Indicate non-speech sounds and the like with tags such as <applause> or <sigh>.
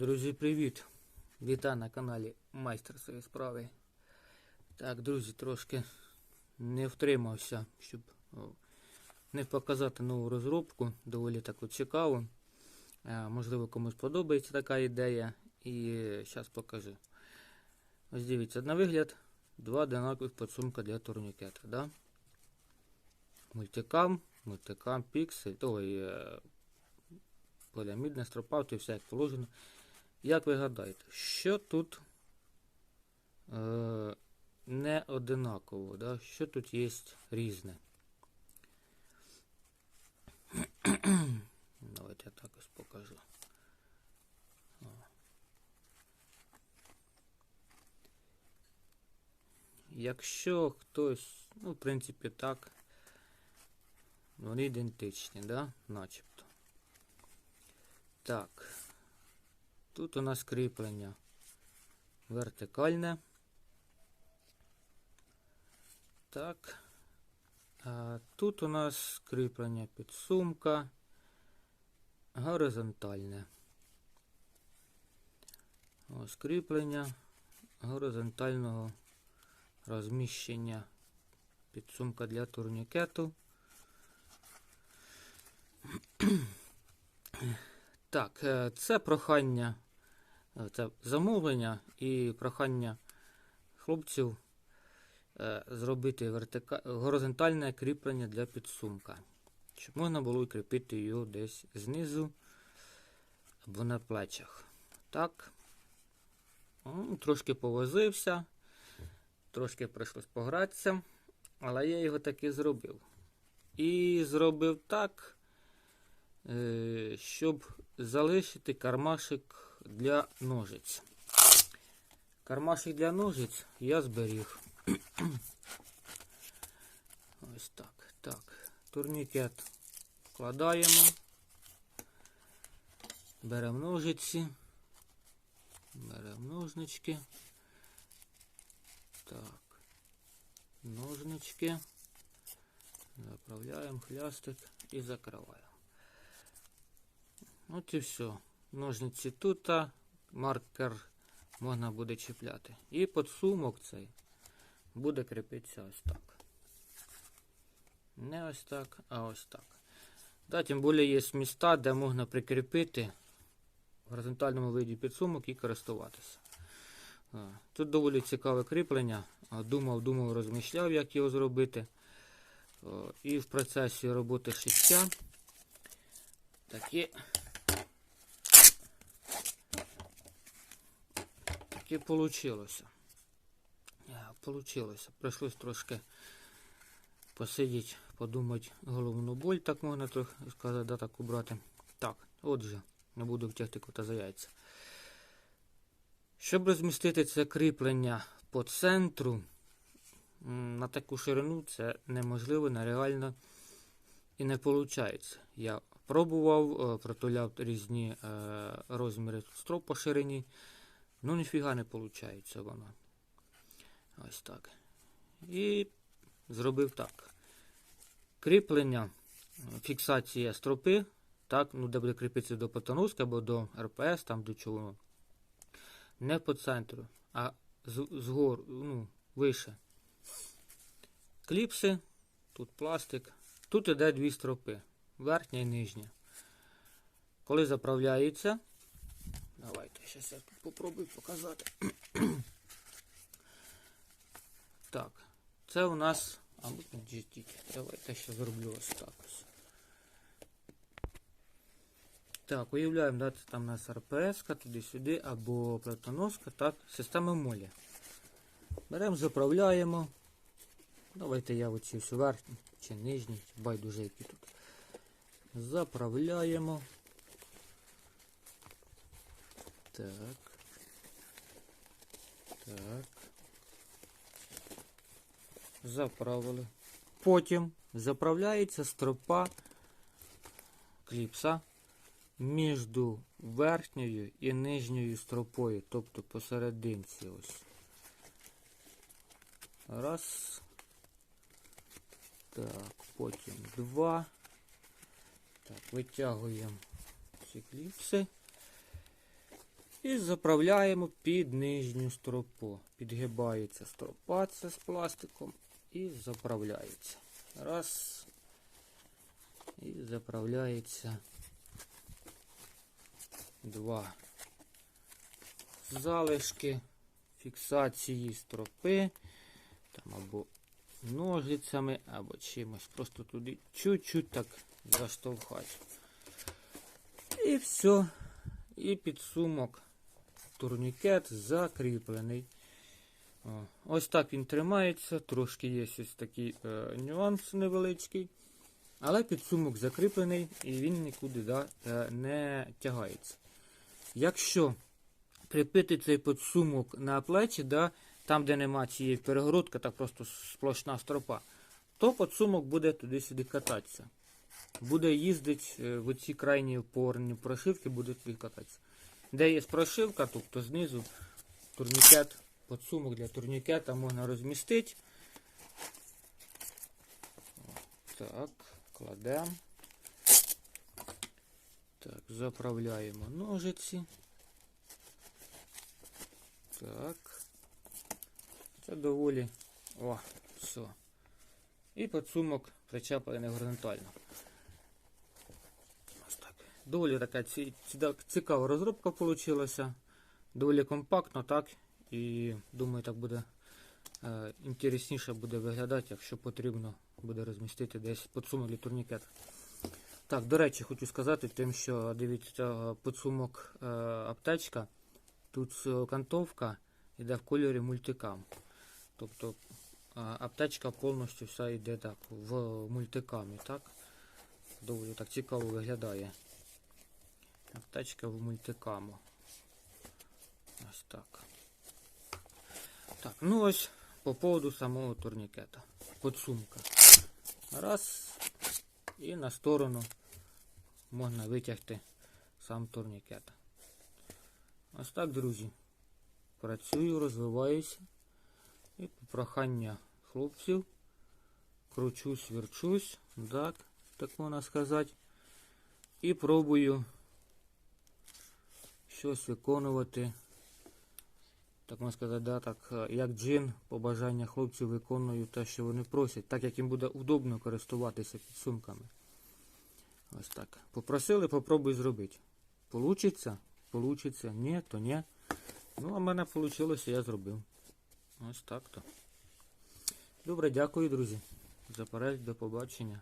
Друзі, привіт! Вітаю на каналі Майстер своєї справи. Так, друзі, трошки не втримався, щоб не показати нову розробку. Доволі таку цікаву. Е, Можливо, комусь подобається така ідея. І зараз покажу. Ось дивіться, на вигляд два одинакових підсумка для турнікета. Да? Мультикам, мультикам, піксель, той е, поліамідне, стропавти, все як положено. Як ви гадаєте, що тут е, не одинаково, да? що тут є різне? <clears throat> Давайте я так ось покажу. Якщо хтось, ну, в принципі, так, вони ідентичні, да? начебто. Так. Тут у нас кріплення вертикальне. Так. А тут у нас кріплення підсумка горизонтальне. Ось кріплення горизонтального розміщення підсумка для турнікету. Так, е, це прохання, це замовлення і прохання хлопців е, зробити вертика... горизонтальне кріплення для підсумка, щоб можна було кріпити його десь знизу або на плечах. Так, трошки повозився, трошки прийшлось погратися, але я його таки зробив. І зробив так. Е, щоб залишити кармашик для ножиць. Кармашик для ножиць я зберіг. <clears throat> Ось так. Так. Турнікет вкладаємо. Беремо ножиці. Беремо ножнички. Так. Ножнички. Заправляємо хлястик і закриваємо. От і все. Ножниці тут, маркер можна буде чіпляти. І подсумок цей буде кріпитися ось так. Не ось так, а ось так. Да, тим більше є міста, де можна прикріпити в горизонтальному виді підсумок і користуватися. Тут доволі цікаве кріплення. Думав, думав, розмішляв, як його зробити. І в процесі роботи шиття такі таки получилося. Е, Получилося. Прийшлось трошки посидіти, подумати головну боль, так можна трохи сказати, да, так убрати. Так, отже, не буду втягти кота за яйця. Щоб розмістити це кріплення по центру, на таку ширину це неможливо, нереально і не виходить. Я пробував, е, протуляв різні е, розміри строп по ширині. Ну, ніфіга не виходить воно. Ось так. І зробив так. Кріплення, фіксація стропи, так, ну, де буде кріпитися до потоноски або до РПС, там до чого. Не по центру, а з, згор, ну, вище. Кліпси, тут пластик. Тут іде дві стропи, верхня і нижня. Коли заправляється, зараз я попробую показати. <clears throat> так, це у нас... А ну підждіть, давайте ще зроблю ось так ось. Так, уявляємо, да, це там у нас РПС, туди-сюди, або платоноска, так, система молі. Беремо, заправляємо. Давайте я оці всю верхню чи нижній, байдуже які тут. Заправляємо. Так. Так. Заправили. Потім заправляється стропа кліпса між верхньою і нижньою стропою, тобто посерединці ось. Раз. Так, потім два. Так, витягуємо ці кліпси. І заправляємо під нижню стропу. Підгибається стропа це з пластиком і заправляється. Раз. І заправляється. Два. Залишки фіксації стропи. Там або ножицями, або чимось. Просто туди чуть-чуть так заштовхати. І все. І підсумок. Турнікет закріплений. Ось так він тримається. Трошки є ось такий е, нюанс невеличкий. Але підсумок закріплений і він нікуди да, е, не тягається. Якщо кріпити цей підсумок на плечі, да, там, де нема цієї перегородки, так просто сплошна стропа, то підсумок буде туди-сюди кататися. Буде їздити е, в ці крайні опорні прошивки, буде туди кататися. Де є прошивка, тобто знизу турнікет, підсумок для турнікета можна розмістити. Так, кладемо. Так, заправляємо ножиці. Так. Це доволі. О, все. І підсумок причеплений горизонтально. Доволі така ці- ці- цікава розробка вийшла. Доволі компактно, так. І думаю, так буде е, інтересніше буде виглядати, якщо потрібно буде розмістити десь підсумок для турнікета. Так, до речі, хочу сказати тим, що дивіться, підсумок е, аптечка. Тут е, кантовка йде в кольорі мультикам. Тобто е, аптечка повністю вся йде так, в мультикамі, так? Доволі так цікаво виглядає. Аптечка в мультикаму. Ось так. Так, ну ось по поводу самого турнікета. Подсумка. Раз. І на сторону можна витягти сам турнікет. Ось так, друзі. Працюю, розвиваюся. І по прохання хлопців. Кручусь, верчусь, так, так можна сказати. І пробую щось виконувати. Так можна сказати, да, так, е, як джин, побажання хлопців виконую те, що вони просять, так як їм буде удобно користуватися підсумками. Ось так. Попросили, попробуй зробити. Получиться? Получиться. Ні, то ні. Ну, а в мене вийшло, я зробив. Ось так то. Добре, дякую, друзі. За перегляд, до побачення.